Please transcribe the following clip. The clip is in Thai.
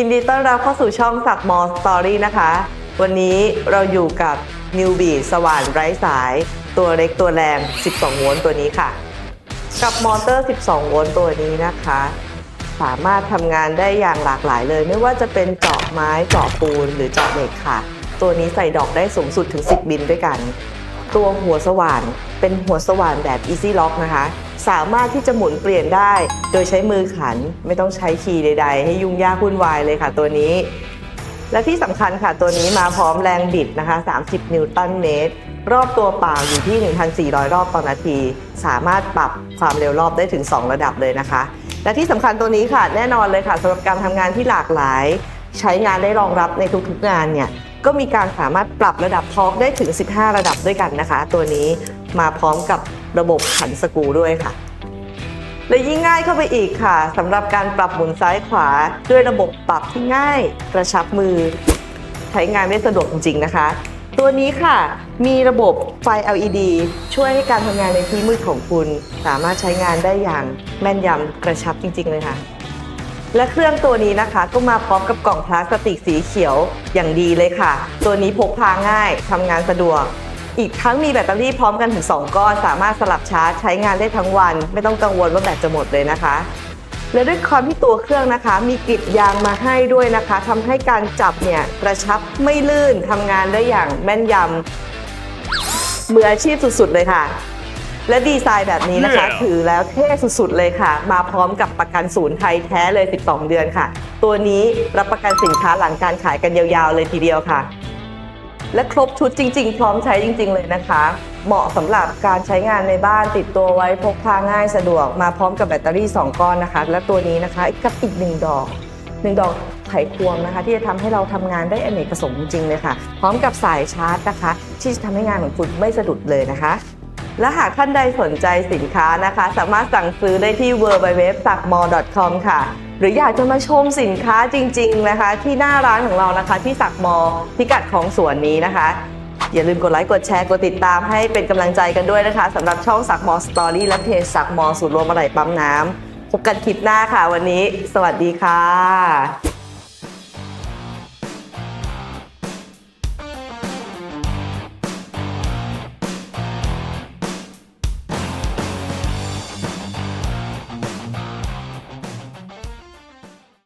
ยินดีต้อนรับเข้าสู่ช่องสักมอสตอรี่นะคะ วันนี้เราอยู่กับนิวบีสว่านไร้สาย ตัวเล็กตัวแรง 12 โวลต์ตัวนี้ค่ะ กับมอเตอร์ 12 โวลต์ตัวนี้นะคะ สามารถทำงานได้อย่างหลากหลายเลย ไม่ว่าจะเป็นเจาะไม้เจาะปูนหรือเจาะเหล็กค่ะ ตัวนี้ใส่ดอกได้สูงสุดถึง 10 บินด้วยกัน ตัวหัวสว่านเป็นหัวสว่านแบบ Easy Lock นะคะ สามารถที่จะหมุนเปลี่ยนได้ โดยใช้มือขันไม่ต้องใช้คีย์ใด ๆ ให้ยุ่งยากวุ่นวายเลยค่ะตัวนี้ และที่สำคัญค่ะตัวนี้มาพร้อมแรงบิดนะคะ 30 นิวตันเมตร รอบตัวเปล่าอยู่ที่ 1,400 รอบต่อนาที สามารถปรับความเร็วรอบได้ถึง 2 ระดับเลยนะคะ และที่สำคัญตัวนี้ค่ะแน่นอนเลยค่ะสำหรับการทำงานที่หลากหลาย ใช้งานได้รองรับในทุกๆงานเนี่ยก็มีการสามารถปรับระดับทอร์กได้ถึง 15 ระดับด้วยกันนะคะ ตัวนี้มาพร้อมกับ ระบบขันสกูด้วยค่ะ และยิ่งง่ายเข้าไปอีกค่ะสำหรับการปรับหมุนซ้ายขวาด้วยระบบปรับที่ง่าย กระชับมือ ใช้งานได้สะดวกจริงๆนะคะ ตัวนี้ค่ะ มีระบบไฟ LED ช่วยให้การทำงานในที่มืดของคุณ สามารถใช้งานได้อย่างแม่นยำกระชับจริง ๆ เลยค่ะและเครื่องตัวนี้นะคะก็มาพร้อมกับกล่องพลาสติกสีเขียวอย่างดีเลยค่ะ ตัวนี้พกพาง่ายทำงานสะดวก อีกทั้งมีแบตเตอรี่พร้อมกันถึง 2 ก้อน สามารถสลับชาร์จใช้งานได้ทั้งวัน ไม่ต้องกังวลว่าแบตจะหมดเลยนะคะ และด้วยความที่ตัวเครื่องนะคะ มีกริดยางมาให้ด้วยนะคะทำให้การจับเนี่ยกระชับไม่ลื่นทำงานได้อย่างแม่นยำมืออาชีพสุดๆเลยค่ะและดีไซน์แบบนี้นะคะ Yeah. ถือแล้วเท่สุดๆเลยค่ะ มาพร้อมกับประกันศูนย์ไทยแท้เลย 12 เดือนค่ะ ตัวนี้รับประกันสินค้าหลังการขายกันยาวๆเลยทีเดียวค่ะ และครบชุดจริง ๆ พร้อมใช้จริง ๆ เลยนะคะ เหมาะสำหรับการใช้งานในบ้านติดตัวไว้พกพาง่ายสะดวกมาพร้อมกับแบตเตอรี่ 2 ก้อนนะคะ และตัวนี้นะคะกับอีกหนึ่งดอกหนึ่งดอกไขควงนะคะ ที่จะทำให้เราทำงานได้อเนกประสงค์จริงเลยค่ะ พร้อมกับสายชาร์จนะคะ ที่จะทำให้งานของคุณไม่สะดุดเลยนะคะ และหากท่านใดสนใจสินค้านะคะ สามารถสั่งซื้อได้ที่ w w w s a k m o c o m ค่ะ หรืออยากจะมาชมสินค้าจริง ๆนะคะ ที่หน้าร้านของเรานะคะ ที่สักมอพิกัดของสวนนี้นะคะ อย่าลืมกดไลค์กดแชร์กดติดตามให้เป็นกำลังใจกันด้วยนะคะสำหรับช่องสักมอสตอรี่และเพจสักมอสูตรรวมอะไรปั๊มน้ำพบกันคลิปหน้าค่ะวันนี้ สวัสดีค่ะ